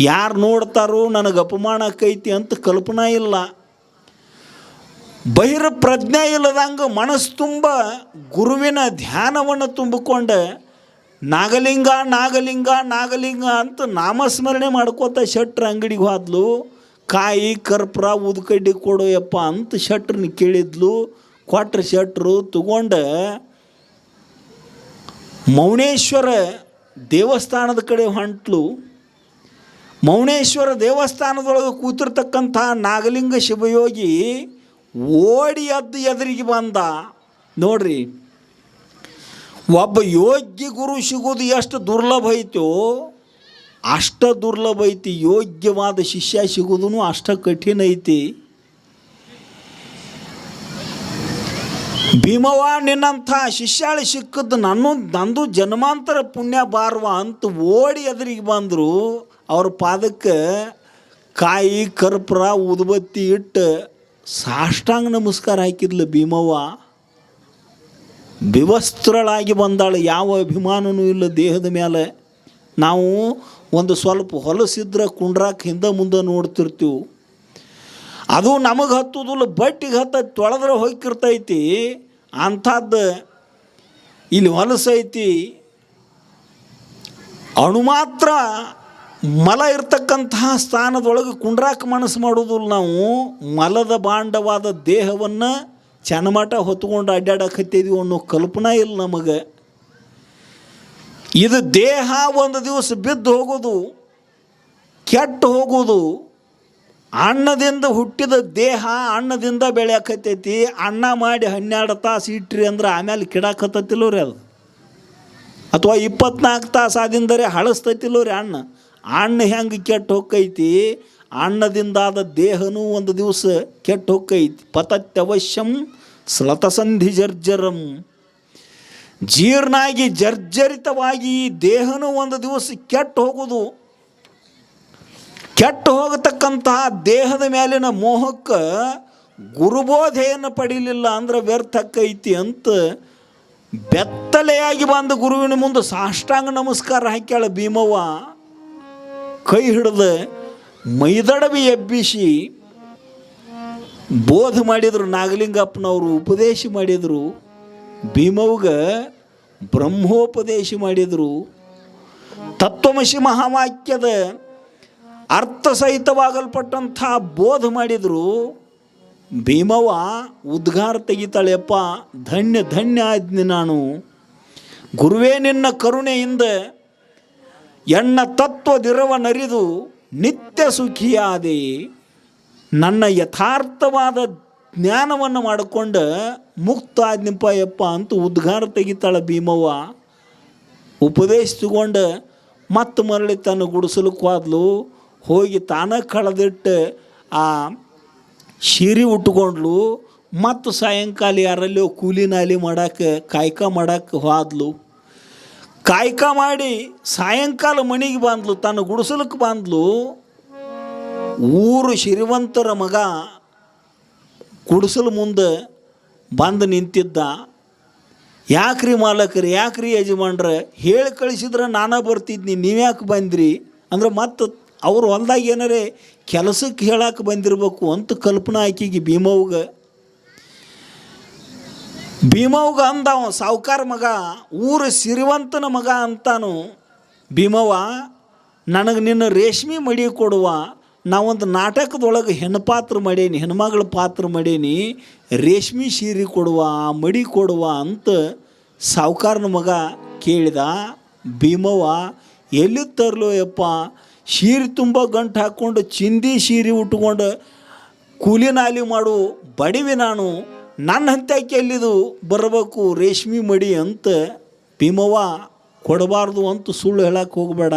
ಯಾರು ನೋಡ್ತಾರೋ ನನಗೆ ಅಪಮಾನ ಆಕೈತಿ ಅಂತ ಕಲ್ಪನಾ ಇಲ್ಲ. ಬಹಿರ ಪ್ರಜ್ಞೆ ಇಲ್ಲದಂಗೆ ಮನಸ್ಸು ತುಂಬ ಗುರುವಿನ ಧ್ಯಾನವನ್ನು ತುಂಬಿಕೊಂಡು. ನಾಗಲಿಂಗ ನಾಗಲಿಂಗ ನಾಗಲಿಂಗ ಅಂತ ನಾಮಸ್ಮರಣೆ ಮಾಡ್ಕೋತ ಶೆಟ್ರ ಅಂಗಡಿಗೆ ಹೋದ್ಲು. ಕಾಯಿ, ಕರ್ಪೂರ ಉದ್ಕಡ್ಡಿ ಕೊಡು ಯಪ್ಪ ಅಂತ ಶಟ್ರನ್ನ ಕೇಳಿದ್ಲು. ಕೊಟ್ರ ಶಟ್ರು ತಗೊಂಡು. ಮೌನೇಶ್ವರ ದೇವಸ್ಥಾನದ ಕಡೆ ಹೊಂಟ್ಲು. ಮೌನೇಶ್ವರ ದೇವಸ್ಥಾನದೊಳಗೆ ಕೂತಿರ್ತಕ್ಕಂಥ ನಾಗಲಿಂಗ ಶಿವಯೋಗಿ ಓಡಿ ಅದ್ದು ಎದುರಿಗೆ ಬಂದ. ನೋಡ್ರಿ, ಒಬ್ಬ ಯೋಗ್ಯ ಗುರು ಸಿಗೋದು ಎಷ್ಟು ದುರ್ಲಭ ಐತೋ, ಅಷ್ಟ ದುರ್ಲಭ ಐತಿ. ಯೋಗ್ಯವಾದ ಶಿಷ್ಯ ಸಿಗೋದು ಅಷ್ಟ ಕಠಿಣ ಐತಿ. ಭೀಮವ್ವ, ನಿನ್ನಂಥ ಶಿಷ್ಯಾಳಿ ಸಿಕ್ಕದ್ದು ನನ್ನ, ನಂದು ಜನ್ಮಾಂತರ ಪುಣ್ಯ ಬಾರ್ವ ಅಂತ ಓಡಿ ಎದುರಿಗೆ ಬಂದರು. ಅವ್ರ ಪಾದಕ್ಕೆ ಕಾಯಿ, ಕರ್ಪೂರ, ಉದ್ಬತ್ತಿ ಇಟ್ಟು ಸಾಷ್ಟಾಂಗ ನಮಸ್ಕಾರ ಹಾಕಿದ್ಲು ಭೀಮವ್ವ. ವಿವಸ್ತ್ರಳಾಗಿ ಬಂದಾಳು. ಯಾವ ಅಭಿಮಾನನೂ ಇಲ್ಲ ದೇಹದ ಮೇಲೆ ನಾವು ಒಂದು ಸ್ವಲ್ಪ ಹೊಲಸಿದ್ರೆ ಕುಂಡ್ರಾಕ್ ಹಿಂದೆ ಮುಂದೆ ನೋಡ್ತಿರ್ತೀವಿ. ಅದು ನಮಗೆ ಹತ್ತುದಿಲ್ಲ, ಬಟ್ಟಿಗೆ ಹತ್ತ ತೊಳೆದ್ರೆ ಹೋಗಿರ್ತೈತಿ ಅಂಥದ್ದು ಇಲ್ಲಿ ಹೊಲಸೈತಿ. ಅಣು ಮಾತ್ರ ಮಲ ಇರತಕ್ಕಂತಹ ಸ್ಥಾನದೊಳಗೆ ಕುಂಡ್ರಾಕ ಮನಸ್ಸು ಮಾಡೋದಿಲ್ಲ ನಾವು, ಮಲದ ಬಾಂಡವಾದ ದೇಹವನ್ನು ಚನ್ನಮಠ ಹೊತ್ಕೊಂಡು ಅಡ್ಡಾಡಕತ್ತಿದ್ವಿ ಅನ್ನೋ ಕಲ್ಪನೆ ಇಲ್ಲ ನಮಗೆ. ಇದು ದೇಹ ಒಂದು ದಿವಸ ಬಿದ್ದು ಹೋಗೋದು, ಕೆಟ್ಟು ಹೋಗೋದು, ಅನ್ನದಿಂದ ಹುಟ್ಟಿದ ದೇಹ ಅನ್ನದಿಂದ ಬೆಳೆಯಕತ್ತೈತಿ, ಅನ್ನ ಮಾಡಿ ಹನ್ನೆರಡು ತಾಸು ಇಟ್ರಿ ಅಂದ್ರೆ ಆಮೇಲೆ ಕಿಡಾಕತ್ತತಿಲ್ಲೋ ರೀ ಅದು. ಅಥವಾ ಇಪ್ಪತ್ನಾಲ್ಕು ತಾಸು ಆದಿಂದರೆ ಹಳಸ್ತೈತಿಲ್ಲೋ ರೀ ಅಣ್ಣ ಅಣ್ಣ ಹೆಂಗೆ ಕೆಟ್ಟು ಹೊಕ್ಕೈತಿ? ಅಣ್ಣದಿಂದಾದ ದೇಹನೂ ಒಂದು ದಿವಸ ಕೆಟ್ಟು ಹೊಕ್ಕೈತಿ. ಪತತ್ಯವಶ್ಯಂ ಸ್ಲತಸಂಧಿ ಜರ್ಜರಂ. ಜೀರ್ಣಾಗಿ ಜರ್ಜರಿತವಾಗಿ ದೇಹನೂ ಒಂದು ದಿವಸ ಕೆಟ್ಟು ಹೋಗೋದು. ಕೆಟ್ಟು ಹೋಗತಕ್ಕಂತಹ ದೇಹದ ಮೇಲಿನ ಮೋಹಕ್ಕೆ ಗುರುಬೋಧೆಯನ್ನು ಪಡೀಲಿಲ್ಲ ಅಂದ್ರೆ ವ್ಯರ್ಥಕ್ಕೈತಿ ಅಂತ ಬೆತ್ತಲೆಯಾಗಿ ಬಂದು ಗುರುವಿನ ಮುಂದೆ ಸಾಷ್ಟಾಂಗ ನಮಸ್ಕಾರ ಹಾಕ್ಯಾಳ ಭೀಮವ್ವ. ಕೈ ಹಿಡಿದು ಮೈದಡವಿ ಎಬ್ಬಿಸಿ ಬೋಧ ಮಾಡಿದರು ನಾಗಲಿಂಗಪ್ಪನವರು, ಉಪದೇಶ ಮಾಡಿದರು. ಭೀಮವ್ಗ ಬ್ರಹ್ಮೋಪದೇಶ ಮಾಡಿದರು. ತತ್ವಮಶಿ ಮಹಾವಾಕ್ಯದ ಅರ್ಥಸಹಿತವಾಗಲ್ಪಟ್ಟಂಥ ಬೋಧ ಮಾಡಿದರು. ಭೀಮವ್ವ ಉದ್ಗಾರ ತೆಗಿತಾಳೆಪ್ಪ, ಧನ್ಯ ಧನ್ಯ ಆದ್ನಿ ನಾನು. ಗುರುವೇ ನಿನ್ನ ಕರುಣೆಯಿಂದ ಎಣ್ಣ ತತ್ವದಿರವ ನರಿದು ನಿತ್ಯ ಸುಖಿಯಾದಿ ನನ್ನ ಯಥಾರ್ಥವಾದ ಜ್ಞಾನವನ್ನು ಮಾಡಿಕೊಂಡು ಮುಕ್ತ ಆದ್ನಿಪ್ಪ ಯಪ್ಪ ಅಂತ ಉದ್ಗಾರ ತೆಗಿತಾಳೆ ಭೀಮವ್ವ. ಉಪದೇಶ ತಗೊಂಡು ಮತ್ತೆ ಮರಳಿ ತನ್ನ ಗುಡಿಸಲಕ್ಕಾದ್ಲು ಹೋಗಿ ತಾನ ಕಳೆದಿಟ್ಟು ಆ ಶೀರಿ ಉಟ್ಕೊಂಡ್ಲು. ಮತ್ತು ಸಾಯಂಕಾಲ ಯಾರಲ್ಲೋ ಕೂಲಿ ನಾಲಿ ಮಾಡಕ್ಕೆ ಕಾಯ್ಕ ಮಾಡೋಕ್ಕೆ ಹೋದ್ಲು. ಕಾಯ್ಕ ಮಾಡಿ ಸಾಯಂಕಾಲ ಮನೆಗೆ ಬಂದ್ಲು, ತನ್ನ ಗುಡಿಸಲಕ್ಕೆ ಬಂದ್ಲು. ಊರು ಶ್ರೀವಂತರ ಮಗ ಗುಡಿಸಲು ಮುಂದೆ ಬಂದು ನಿಂತಿದ್ದ. ಯಾಕ್ರಿ ಮಾಲಕರು, ಯಾಕ್ರಿ ಯಜಮಾನ್ರ, ಹೇಳಿ ಕಳಿಸಿದ್ರೆ ನಾನೇ ಬರ್ತಿದ್ನಿ ನೀವ್ಯಾಕೆ ಬಂದ್ರಿ? ಅಂದ್ರೆ ಮತ್ತೆ ಅವ್ರು ಹೊಲ್ದಾಗ ಏನಾರೇ ಕೆಲಸಕ್ಕೆ ಹೇಳಕ್ಕೆ ಬಂದಿರಬೇಕು ಅಂತ ಕಲ್ಪನಾ ಆಕಿಗೆ ಭೀಮವ್ಗ ಭೀಮವ್ಗ ಅಂದ ಅವ ಸಾವುಕಾರ ಮಗ, ಊರು ಸಿರಿವಂತನ ಮಗ ಅಂತಾನು. ಭೀಮವ್ವ, ನನಗೆ ನಿನ್ನ ರೇಷ್ಮೆ ಮಡಿ ಕೊಡುವ, ನಾವೊಂದು ನಾಟಕದೊಳಗೆ ಹೆಣ್ಣು ಪಾತ್ರ ಮಾಡೇನಿ, ಹೆಣ್ಮಗಳ ಪಾತ್ರ ಮಾಡೇನಿ, ರೇಷ್ಮೆ ಸೀರೆ ಕೊಡುವ, ಮಡಿ ಕೊಡುವ ಅಂತ ಸಾವುಕಾರನ ಮಗ ಕೇಳಿದ. ಭೀಮವ್ವ, ಎಲ್ಲಿ ತರಲು ಯಪ್ಪ, ಸೀರೆ ತುಂಬ ಗಂಟು ಹಾಕ್ಕೊಂಡು ಚಿಂದಿ ಸೀರೆ ಉಟ್ಕೊಂಡು ಕೂಲಿ ನಾಲಿ ಮಾಡು, ಬಡಿವಿ ನಾನು. ನನ್ನ ಹಂತಕ್ಕೆ ಎಲ್ಲಿದು ಬರಬೇಕು ರೇಷ್ಮಿ ಮಡಿ ಅಂತ ಭೀಮವ್ವ ಕೊಡಬಾರ್ದು ಅಂತ ಸುಳ್ಳು ಹೇಳಕ್ಕೆ ಹೋಗಬೇಡ.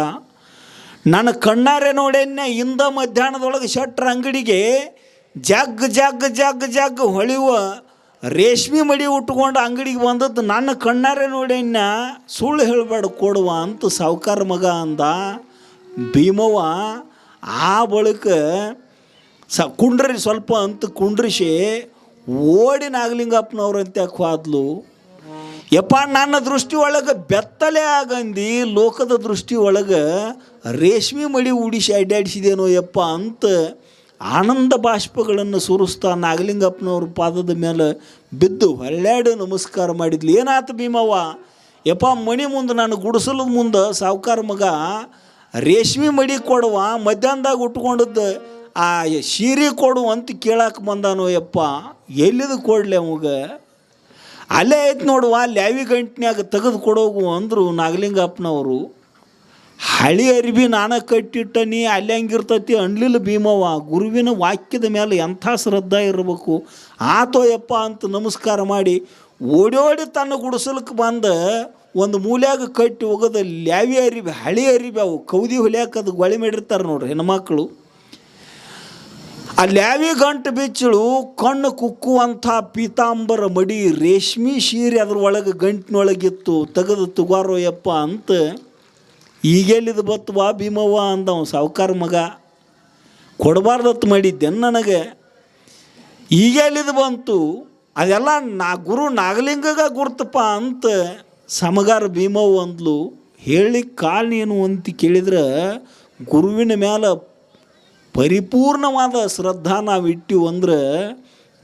ನನ್ನ ಕಣ್ಣಾರೆ ನೋಡೇನೆ ಇಂದ ಮಧ್ಯಾಹ್ನದೊಳಗೆ ಶೆಟ್ರ ಅಂಗಡಿಗೆ ಜಗ್ ಜಗ್ ಜಗ್ ಜಗ್ ಹೊಳೆಯುವ ರೇಷ್ಮೆ ಮಡಿ ಉಟ್ಕೊಂಡು ಅಂಗಡಿಗೆ ಬಂದದ್ದು ನನ್ನ ಕಣ್ಣಾರೆ ನೋಡೇನ ಸುಳ್ಳು ಹೇಳಬೇಡ ಕೊಡುವ ಅಂತ ಸಾವುಕಾರ ಮಗ ಅಂದ. ಭೀಮವ್ವ ಆ ಬಳಿಕ ಸ ಕುಂಡ್ರಿ ಸ್ವಲ್ಪ ಅಂತ ಕುಂಡ್ರಿಸಿ ಓಡಿ ನಾಗಲಿಂಗಪ್ಪನವ್ರಂತೆ ಹೋದ್ಲು. ಯಪ್ಪ, ನನ್ನ ದೃಷ್ಟಿ ಒಳಗೆ ಬೆತ್ತಲೆ ಆಗಂದಿ, ಲೋಕದ ದೃಷ್ಟಿ ಒಳಗೆ ರೇಷ್ಮೆ ಮಡಿ ಉಡಿಸಿ ಅಡ್ಡಾಡಿಸಿದೇನೋ ಯಪ್ಪ ಅಂತ ಆನಂದ ಬಾಷ್ಪಗಳನ್ನು ಸುರಿಸ್ತಾ ನಾಗಲಿಂಗಪ್ಪನವ್ರ ಪಾದದ ಮೇಲೆ ಬಿದ್ದು ಹೊಳ್ಳ್ಯಾಡು ನಮಸ್ಕಾರ ಮಾಡಿದ್ಲು. ಏನಾತ ಭೀಮವ್ವ? ಯಪ್ಪ, ಮಣಿ ಮುಂದೆ ನಾನು ಗುಡಿಸಲದ ಮುಂದೆ ಸಾವುಕಾರ ಮಗ ರೇಷ್ಮೆ ಮಡಿ ಕೊಡುವ ಮಧ್ಯಾಹ್ನದಾಗ ಉಟ್ಕೊಂಡದ್ದು ಆ ಸೀರೆ ಕೊಡು ಅಂತ ಕೇಳಕ್ಕೆ ಬಂದಾನೋ ಯಪ್ಪ, ಎಲ್ಲಿದು ಕೊಡಲಿ ಅವಾಗ? ಅಲ್ಲೇ ಐತೆ ನೋಡುವ ಲ್ಯಾವಿ ಗಂಟ್ನ್ಯಾಗ ತೆಗೆದು ಕೊಡೋಗು ಅಂದರು ನಾಗಲಿಂಗಪ್ಪನವರು, ಹಳಿ ಅರಿಬಿ ನಾನು ಕಟ್ಟಿಟ್ಟ ನೀ ಅಲ್ಲಿ ಹಂಗಿರ್ತತಿ ಅನ್ಲಿಲ್ಲ ಭೀಮವ್ವ, ಗುರುವಿನ ವಾಕ್ಯದ ಮೇಲೆ ಎಂಥ ಶ್ರದ್ಧಾ ಇರಬೇಕು. ಆತೋ ಯಪ್ಪ ಅಂತ ನಮಸ್ಕಾರ ಮಾಡಿ ಓಡೋಡಿ ತನ್ನ ಗುಡಿಸಲಕ್ಕೆ ಬಂದ ಒಂದು ಮೂಲ್ಯಾಗ ಕಟ್ಟಿ ಹೋಗೋದು ಲ್ಯಾವಿ ಅರಿಬಿ ಹಳಿ ಅರಿಬಿ ಅವು, ಕೌದಿ ಹೊಲಿಯಾಕದು ಗೊಳೆ ಮಾಡಿರ್ತಾರೆ ನೋಡ್ರಿ ಹೆಣ್ಮಕ್ಳು. ಆ ಲ್ಯಾವಿ ಗಂಟು ಬಿಚ್ಚಳು, ಕಣ್ಣು ಕುಕ್ಕುವಂಥ ಪೀತಾಂಬರ ಮಡಿ ರೇಷ್ಮಿ ಸೀರೆ ಅದ್ರ ಒಳಗೆ ಗಂಟಿನೊಳಗಿತ್ತು, ತೆಗೆದು ತುಗಾರೋ ಯಪ್ಪ ಅಂತ, ಈಗೆಲ್ಲಿದು ಬತ್ತುವ ಭೀಮವ್ವ ಅಂದವ ಸಾವುಕಾರ ಮಗ. ಕೊಡಬಾರ್ದತ್ತು ಮಾಡಿದ್ದೆ ನನಗೆ. ಈಗೆಲ್ಲಿದು ಬಂತು, ಅದೆಲ್ಲ ನಾ ಗುರು ನಾಗಲಿಂಗಗ ಗುರ್ತಪ್ಪ ಅಂತ ಸಮಗಾರ ಭೀಮವ್ವ ಅಂದ್ಲು. ಹೇಳಿ ಏನು ಅಂತ ಕೇಳಿದ್ರೆ ಗುರುವಿನ ಮ್ಯಾಲ ಪರಿಪೂರ್ಣವಾದ ಶ್ರದ್ಧಾ ನಾವು ಇಟ್ಟಿವು ಅಂದ್ರೆ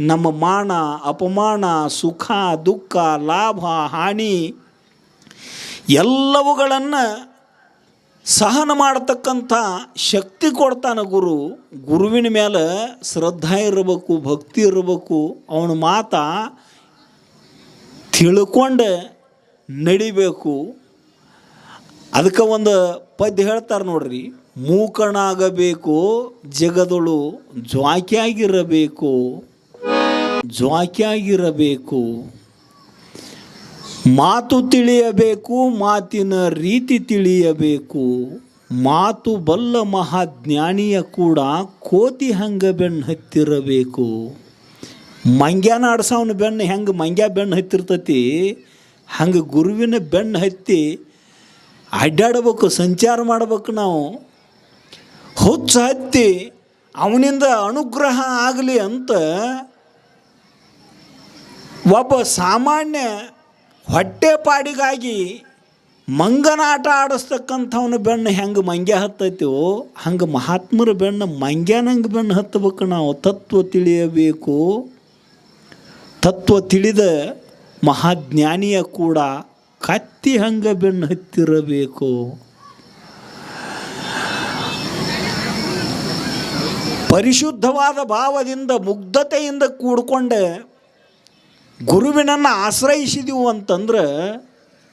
ನಮ್ಮ ಮಾನ, ಅಪಮಾನ, ಸುಖ, ದುಃಖ, ಲಾಭ, ಹಾನಿ ಎಲ್ಲವುಗಳನ್ನು ಸಹನ ಮಾಡತಕ್ಕಂಥ ಶಕ್ತಿ ಕೊಡ್ತಾನೆ ಗುರು. ಗುರುವಿನ ಮೇಲೆ ಶ್ರದ್ಧಾ ಇರಬೇಕು, ಭಕ್ತಿ ಇರಬೇಕು, ಅವನ ಮಾತ ತಿಳ್ಕೊಂಡು ನಡಿಬೇಕು. ಅದಕ್ಕೆ ಒಂದು ಪದ್ಯ ಹೇಳ್ತಾರೆ ನೋಡ್ರಿ. ಮೂಕಣಾಗಬೇಕು ಜಗದಳು ಜ್ವಾಕಿಯಾಗಿರಬೇಕು ಜ್ವಾಕಿಯಾಗಿರಬೇಕು ಮಾತು ತಿಳಿಯಬೇಕು, ಮಾತಿನ ರೀತಿ ತಿಳಿಯಬೇಕು. ಮಾತು ಬಲ್ಲ ಮಹಾಜ್ಞಾನಿಯ ಕೂಡ ಕೋತಿ ಹಂಗ ಬೆನ್ನು ಹತ್ತಿರಬೇಕು. ಮಂಗ್ಯಾನ ಆಡ್ಸವನ ಬೆನ್ನು ಹೆಂಗೆ ಮಂಗ್ಯ ಬೆನ್ನು ಹತ್ತಿರ್ತತಿ? ಹಂಗೆ ಗುರುವಿನ ಬೆನ್ನು ಹತ್ತಿ ಅಡ್ಡಾಡ್ಬೇಕು ಸಂಚಾರ ಮಾಡ್ಬೇಕು ನಾವು. ಹುಚ್ಚ ಹತ್ತಿ ಅವನಿಂದ ಅನುಗ್ರಹ ಆಗಲಿ ಅಂತ ಒಬ್ಬ ಸಾಮಾನ್ಯ ಹೊಟ್ಟೆಪಾಡಿಗಾಗಿ ಮಂಗನಾಟ ಆಡಿಸ್ತಕ್ಕಂಥವನ ಬೆನ್ನು ಹೆಂಗೆ ಮಂಗ್ಯ ಹತ್ತೈತಿವೋ ಹಂಗೆ ಮಹಾತ್ಮರ ಬೆನ್ನು ಮಂಗ್ಯಾನಂಗೆ ಬೆನ್ನು ಹತ್ತಬೇಕು ನಾವು. ತತ್ವ ತಿಳಿಯಬೇಕು. ತತ್ವ ತಿಳಿದ ಮಹಾಜ್ಞಾನಿಯ ಕೂಡ ಕತ್ತಿ ಹಂಗೆ ಬೆನ್ನು ಹತ್ತಿರಬೇಕು. ಪರಿಶುದ್ಧವಾದ ಭಾವದಿಂದ, ಮುಗ್ಧತೆಯಿಂದ ಕೂಡಿಕೊಂಡೆ ಗುರುವಿನನ್ನು ಆಶ್ರಯಿಸಿದೆವು ಅಂತಂದ್ರೆ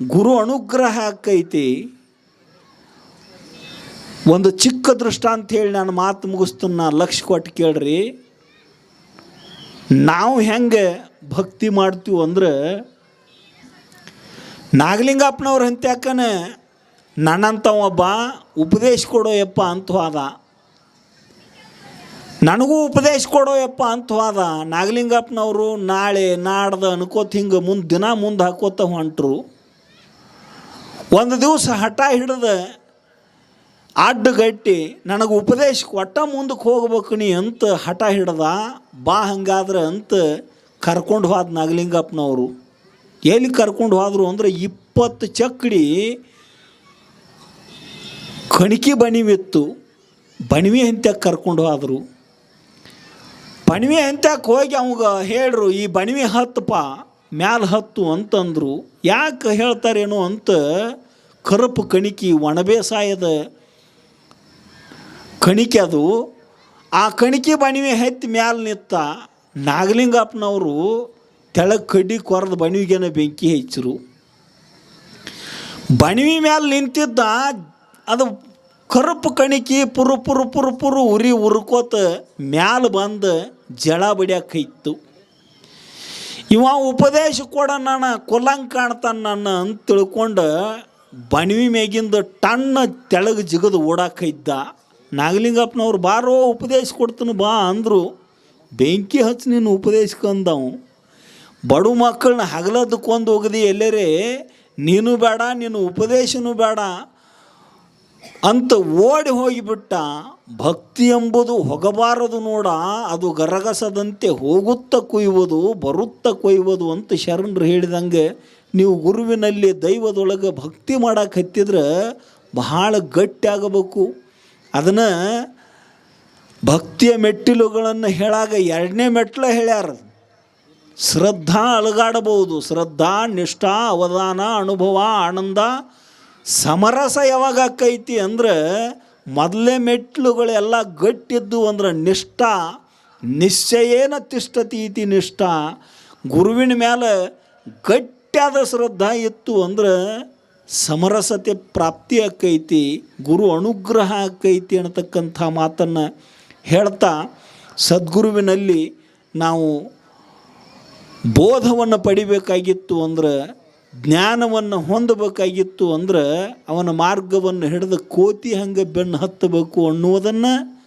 ಗುರು ಅನುಗ್ರಹ ಆಕೈತಿ. ಒಂದು ಚಿಕ್ಕ ದೃಷ್ಟ ಹೇಳಿ ನಾನು ಮಾತು ಮುಗಿಸ್ತನ್ನ ಲಕ್ಷ ಕೊಟ್ಟು ಕೇಳ್ರಿ. ನಾವು ಹೆಂಗೆ ಭಕ್ತಿ ಮಾಡ್ತೀವಿ ಅಂದ್ರೆ ನಾಗಲಿಂಗಪ್ಪನವ್ರ ಅಂತ್ಯಾಕನ ನನ್ನಂಥ ಒಬ್ಬ ಉಪದೇಶ ಕೊಡೋಯಪ್ಪ ಅಂತ ಹೋದ. ನನಗೂ ಉಪದೇಶ ಕೊಡೋ ಯಪ್ಪ ಅಂತ ಹೋದ ನಾಗಲಿಂಗಪ್ಪನವರು ನಾಳೆ ನಾಡ್ದು ಅನ್ಕೋತ ಹಿಂಗೆ ಮುಂದೆ ದಿನ ಮುಂದೆ ಹಾಕೋತ ಹೊಂಟರು. ಒಂದು ದಿವಸ ಹಠ ಹಿಡ್ದು ಅಡ್ಡಗಟ್ಟಿ ನನಗೆ ಉಪದೇಶ ಕೊಟ್ಟ ಮುಂದಕ್ಕೆ ಹೋಗ್ಬೇಕು ನೀ ಅಂತ ಹಠ ಹಿಡ್ದ, ಬಾ ಹಂಗಾದ್ರೆ ಅಂತ ಕರ್ಕೊಂಡು ಹೋದ ನಾಗಲಿಂಗಪ್ಪನವರು. ಎಲ್ಲಿ ಕರ್ಕೊಂಡು ಹೋದರು ಅಂದ್ರೆ ಇಪ್ಪತ್ತು ಚಕ್ಕಡಿ ಕಣಿಕೆ ಬಣಿವಿತ್ತು ಬಣಿವಿ ಅಂತ ಕರ್ಕೊಂಡು ಹೋದ್ರು. ಬಣಿವೆ ಅಂತಕ್ಕೆ ಹೋಗಿ ಅವಾಗ ಹೇಳ್ರು, ಈ ಬಣವಿ ಹತ್ತಪ್ಪ, ಮ್ಯಾಲ ಹತ್ತು ಅಂತಂದ್ರು. ಯಾಕೆ ಹೇಳ್ತಾರೇನೋ ಅಂತ ಕರುಪು ಕಣಿಕೆ ಒಣಬೇಸಾಯದ ಕಣಿಕೆ ಅದು. ಆ ಕಣಿಕೆ ಬಣವಿ ಹತ್ತಿ ಮ್ಯಾಲ ನಿತ್ತ ನಾಗಲಿಂಗಪ್ಪನವರು ತೆಳಗೆ ಕಡ್ಡಿ ಕೊರೆದು ಬಣಿವಿಗೆನ ಬೆಂಕಿ ಹೆಚ್ಚರು. ಬಣವಿ ಮ್ಯಾಲೆ ನಿಂತಿದ್ದ ಅದು ಕರುಪು ಕಣಿಕೆ ಪುರು ಪುರು ಪುರು ಪುರು ಉರಿ ಉರ್ಕೋತ ಮ್ಯಾಲ ಬಂದು ಜಳ ಬಡಿಯಾಕೈತು ಇವ ಉಪದೇಶ ಕೊಡ ನಾನು ಕೊಲ್ಲಂಗೆ ಕಾಣ್ತಾನೆ ನನ್ನ ಅಂತ ತಿಳ್ಕೊಂಡು ಬಣವಿ ಮ್ಯಾಗಿಂದ ಟಣ್ಣ ತೆಳಗೆ ಜಿಗದು ಓಡಾಕೈದ್ದ ನಾಗಲಿಂಗಪ್ಪನವ್ರು, ಬಾರೋ, ಉಪದೇಶ ಕೊಡ್ತಾನೆ ಬಾ ಅಂದರು. ಬೆಂಕಿ ಹಚ್ಚಿ ನೀನು ಉಪದೇಶಕ್ಕಂದವು ಬಡು ಮಕ್ಕಳನ್ನ ಹಗಲದಕ್ಕೊಂದು ಹೋಗದಿ ಎಲ್ಲರೇ, ನೀನು ಬೇಡ ನೀನು ಉಪದೇಶನೂ ಬೇಡ ಅಂತ ಓಡಿ ಹೋಗಿಬಿಟ್ಟ ಭಕ್ತಿ ಎಂಬುದು ಹೊಗಬಾರದು ನೋಡ, ಅದು ಗರಗಸದಂತೆ ಹೋಗುತ್ತಾ ಕೊಯ್ಯುವುದು, ಬರುತ್ತಾ ಕೊಯ್ಯುವುದು ಅಂತ ಶರಣರು ಹೇಳಿದಂಗೆ ನೀವು ಗುರುವಿನಲ್ಲಿ ದೈವದೊಳಗೆ ಭಕ್ತಿ ಮಾಡಕ್ಕೆ ಹತ್ತಿದ್ರೆ ಬಹಳ ಗಟ್ಟಿಯಾಗಬೇಕು ಅದನ್ನು ಭಕ್ತಿಯ ಮೆಟ್ಟಿಲುಗಳನ್ನು ಹೇಳಾಗ ಎರಡನೇ ಮೆಟ್ಲು ಹೇಳ್ಯಾರ. ಶ್ರದ್ಧಾ ಅಲಗಾಡಬಹುದು. ಶ್ರದ್ಧಾ, ನಿಷ್ಠಾ, ಅವಧಾನ, ಅನುಭವ, ಆನಂದ ಸಮರಸ ಯಾವಾಗ ಆಕೈತಿ ಅಂದ್ರೆ ಮೊದಲೇ ಮೆಟ್ಲುಗಳೆಲ್ಲ ಗಟ್ಟಿದ್ದು ಅಂದ್ರೆ ನಿಷ್ಠ, ನಿಶ್ಚಯೇನ ತಿಷ್ಟತಿ ಇತಿ ನಿಷ್ಠ. ಗುರುವಿನ ಮೇಲೆ ಗಟ್ಟಿಯಾದ ಶ್ರದ್ಧಾ ಇತ್ತು ಅಂದ್ರೆ ಸಮರಸತೆ ಪ್ರಾಪ್ತಿ ಆಕೈತಿ, ಗುರು ಅನುಗ್ರಹ ಆಕೈತಿ ಅನ್ನತಕ್ಕಂಥ ಮಾತನ್ನು ಹೇಳ್ತಾ ಸದ್ಗುರುವಿನಲ್ಲಿ ನಾವು ಬೋಧವನ್ನು ಪಡಿಬೇಕಾಗಿತ್ತು ಅಂದ್ರೆ ಜ್ಞಾನವನ್ನು ಹೊಂದಬೇಕಾಗಿತ್ತು ಅಂದ್ರೆ ಅವನ ಮಾರ್ಗವನ್ನು ಹಿಡಿದು ಕೋತಿ ಹಂಗೆ ಬೆನ್ನು ಹತ್ತಬೇಕು ಅನ್ನುವುದನ್ನು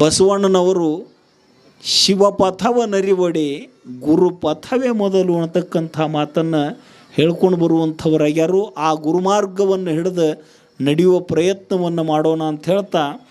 ಬಸವಣ್ಣನವರು ಶಿವಪಥವ ನರಿವಡೆ ಗುರುಪಥವೇ ಮೊದಲು ಅನ್ನತಕ್ಕಂಥ ಮಾತನ್ನು ಹೇಳ್ಕೊಂಡು ಬರುವಂಥವರಾಗ್ಯಾರು. ಆ ಗುರುಮಾರ್ಗವನ್ನು ಹಿಡಿದು ನಡೆಯುವ ಪ್ರಯತ್ನವನ್ನು ಮಾಡೋಣ ಅಂತ ಹೇಳ್ತಾ